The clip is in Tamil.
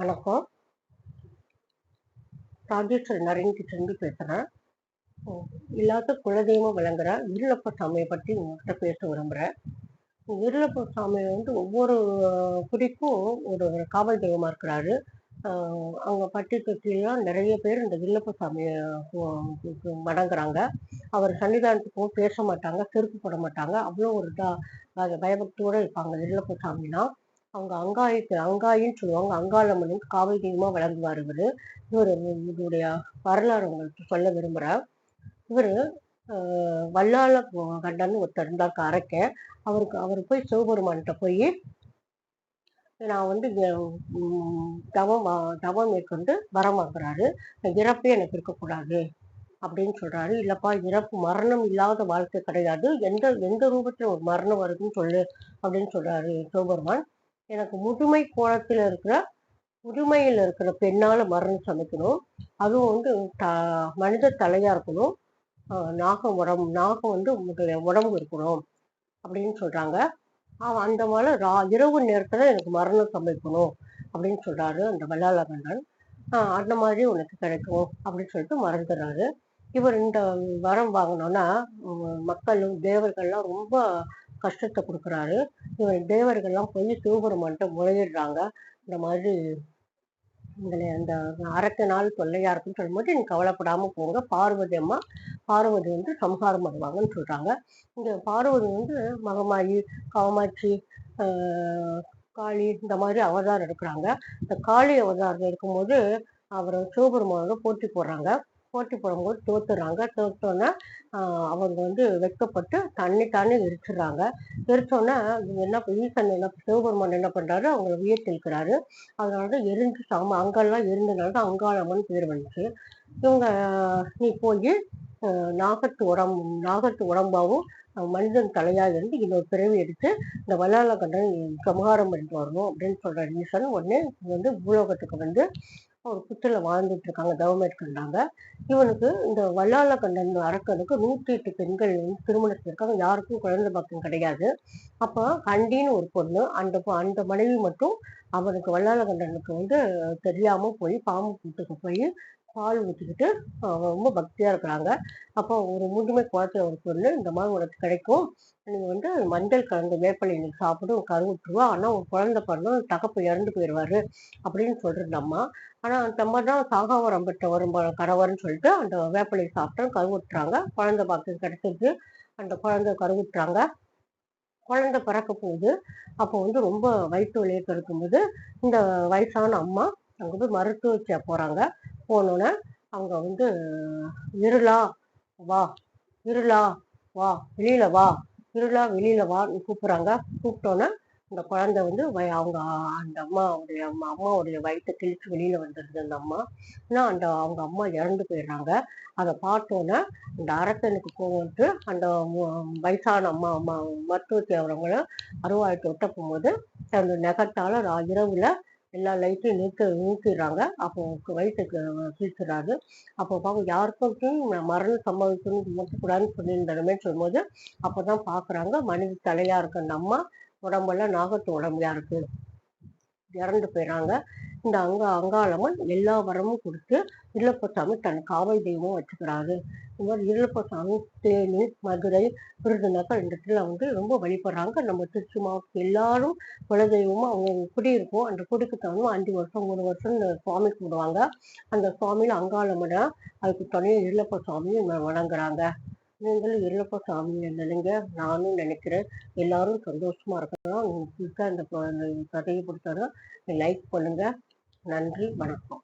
வணக்கம். ராஜேஸ்வரி நரேன் கிட்டேருந்து பேசுகிறேன் இல்லாத குலதெய்வம் விளங்குற இருளப்ப சாமியை பற்றி உங்கள்கிட்ட பேச விரும்புகிறேன் இருளப்ப சாமி வந்து ஒவ்வொரு குடிக்கும் ஒரு காவல் தெய்வமாக இருக்கிறாரு. அவங்க பட்டி தொட்டிலாம் நிறைய பேர் இந்த வில்லப்ப சாமியை மடங்குறாங்க அவர் சன்னிதானத்துக்கும் பேச மாட்டாங்க செருப்பு போட மாட்டாங்க. அவ்வளோ ஒரு இதாக பயபக்தியோடு இருப்பாங்க வில்லப்ப சாமினா. அவங்க அங்காய்க்கு அங்காயின்னு சொல்லுவாங்க. அங்காளம்மன் காவல் தெய்வமாக விளங்குவார் இவர். இவர் இவருடைய வரலாறு உங்களுக்கு சொல்ல விரும்புகிறார் இவர் வல்லாள கண்டன்னு ஒருத்தர் இருந்தார் அரைக்க அவருக்கு அவர் போய் சிவபெருமான்கிட்ட போய் நான் வந்து தவம் தவம் மேற்கொண்டு வரமாக்குறாரு. வாங்குறாரு இறப்பே எனக்கு இருக்கக்கூடாது அப்படின்னு சொல்றாரு. இல்லப்பா இறப்பு மரணம் இல்லாத வாழ்க்கை கிடையாது. எந்த எந்த ரூபத்துல ஒரு மரணம் வருதுன்னு சொல்லு அப்படின்னு சொல்றாரு சிவபெருமான். எனக்கு முதுமை கோலத்தில் இருக்கிற முதுமையில் இருக்கிற பெண்ணால் மரணம் சமைக்கணும். அதுவும் வந்து த மனித தலையாக இருக்கணும். நாகம் உடம்பு நாகம் வந்து உடம்பு இருக்கணும் அப்படின்னு சொல்கிறாங்க அந்த மாதிரி ரா இரவு நேரத்தில் எனக்கு மரணம் சமைக்கணும் அப்படின்னு சொல்கிறாரு அந்த வல்லாளகண்டன் அந்த மாதிரி உனக்கு கிடைக்கும் அப்படின்னு சொல்லிட்டு மறந்துடுறாரு இவர் இந்த வரம் வாங்கினோன்னா மக்களும் தேவர்கள்லாம் ரொம்ப கஷ்டத்தை கொடுக்குறாரு. இவர் தேவர்கள்லாம் போய் சிவபெருமான்கிட்ட முறையிடுறாங்க. இந்த மாதிரி உங்களை அந்த அரக்க நாள் தொல்லையா இருக்குன்னு சொல்லும்போது நீங்கள் கவலைப்படாமல் போங்க. பார்வதி அம்மா பார்வதி வந்து சம்ஹாரம் பண்ணுவாங்கன்னு சொல்கிறாங்க இந்த பார்வதி வந்து மகமாயி காமாட்சி காளி இந்த மாதிரி அவதாரம் எடுக்கிறாங்க. இந்த காளி அவதாரம் இருக்கும்போது அவரை சிவபெருமானோட போட்டி போடுறாங்க. போட்டி போடும்போது தோத்துறாங்க தோத்தோன்னே அவங்க வந்து வெட்கப்பட்டு தண்ணி தானே எரிச்சிடுறாங்க எரிச்சோன்னே என்ன ஈசன் என்ன சிவபெருமான் என்ன பண்ணுறாரு அவங்கள உயர்த்திருக்கிறாரு அதனால தான் எரிஞ்சு சாம அங்கெல்லாம் எரிந்தனால தான் அங்காளம்மன் பேர் வந்துச்சு. இவங்க நீ போய் நாகத்து உடம்பு நாகத்து உடம்பாவும் மனிதன் தலையாக இருந்து இன்னொரு பிறவி எடுத்து இந்த வல்லாள கண்டன் சமகாரம் பண்ணிட்டு வரணும் அப்படின்னு சொல்ற ஈசன் உடனே வந்து பூலோகத்துக்கு வந்து ஒரு புத்தில் வாழ்ந்துட்டு இருக்காங்க தவம் கண்டாங்க. இவனுக்கு இந்த வல்லாள கண்டன் அரக்கனுக்கு நூற்றி எட்டு பெண்கள் வந்து திருமணத்தில் இருக்காங்க. யாருக்கும் குழந்தை பக்கம் கிடையாது. அப்போ கண்டின்னு ஒரு பொண்ணு அந்த அந்த மனைவி மட்டும் அவனுக்கு வல்லாள கண்டனுக்கு வந்து தெரியாம போய் பாம்பு கூட்டுக்கு போய் பால் ஊற்றிக்கிட்டு ரொம்ப பக்தியாக இருக்கிறாங்க. அப்போ ஒரு முதுமை குளத்துல ஒரு பொருள் இந்த மாதிரி உனக்கு கிடைக்கும். நீங்கள் வந்து மஞ்சள் கலந்த வேப்பலை நீங்கள் சாப்பிடும் கருவுற்றுவா ஆனால் உன் குழந்தை பிறந்தும் தகப்பு இறந்து போயிடுவாரு அப்படின்னு சொல்கிறது அம்மா. ஆனால் அந்த அம்மா தான் சாகாவரம் பெற்ற வரும் கணவர்னு சொல்லிட்டு அந்த வேப்பலை சாப்பிட்டு கருவுற்றுறாங்க குழந்தை பாக்கு கிடைச்சிருக்கு அந்த குழந்தை கருவுற்றுறாங்க குழந்தை பிறக்க போகுது. அப்போ வந்து ரொம்ப வயிற்று வலியை இருக்கும்போது இந்த வயசான அம்மா அங்கே போய் மருத்துவ போகிறாங்க போனோன்னே அவங்க வந்து இருளா வா இருளா வா வெளியில வா இருளா வெளியில வான்னு கூப்பிட்றாங்க. கூப்பிட்டோன்னே அந்த குழந்தை வந்து அவங்க அந்த அம்மாவுடைய அம்மாவுடைய வயிற்றை கிழிச்சு வெளியில வந்துடுது அந்த அம்மா. ஏன்னா அந்த அவங்க அம்மா இறந்து போயிடுறாங்க. அதை பார்த்தோன்னே அந்த அரசனுக்கு கோவம்ட்டு அந்த வயசான அம்மா அம்மா மருத்துவத்தை அவங்கள அருவாய்க்கு விட்ட போகும்போது அந்த நெகத்தால இரவுல எல்லா லைட்டையும் நிறுத்த நிறுத்திடுறாங்க அப்போ வயிற்றுக்கு கீழ்த்துறாரு அப்போ பார்க்க யாருக்கும் மரணம் சம்பவிக்கணும்னு முட்டக்கூடாதுன்னு சொல்லியிருந்தமே சொல்லும்போது அப்போதான் பார்க்குறாங்க மனித தலையா இருக்க நம்ம உடம்பெல்லாம் நாகத்து உடம்பையா இருக்கு. இறந்து போயிடறாங்க இந்த அங்க அங்காளம்மன் எல்லா வரமும் கொடுத்து இருளப்பசாமி தன் காவல் தெய்வம் வச்சுக்கிறாரு. இந்த மாதிரி இருளப்பசாமி தேனி மதுரை விருதுநகர் இந்த இடத்துல வந்து ரொம்ப வழிபடுறாங்க. நம்ம திருச்சி மாவட்டம் எல்லாரும் குலதெய்வமும் அவங்க குடி இருக்கும். அந்த குடிக்கு தகுந்த அஞ்சு வருஷம் மூணு வருஷம் இந்த சுவாமி கும்பிடுவாங்க. அந்த சுவாமியில அங்காளம்மனை அதுக்கு துணையை இருளப்ப சுவாமியும் வணங்குறாங்க. நீங்களும் இருளப்ப சாமி நினைங்க நானும் நினைக்கிறேன் எல்லாரும் சந்தோஷமா இருக்கணும் இந்த கதையை கொடுத்தாலும் லைக் பண்ணுங்க. நன்றி வணக்கம்.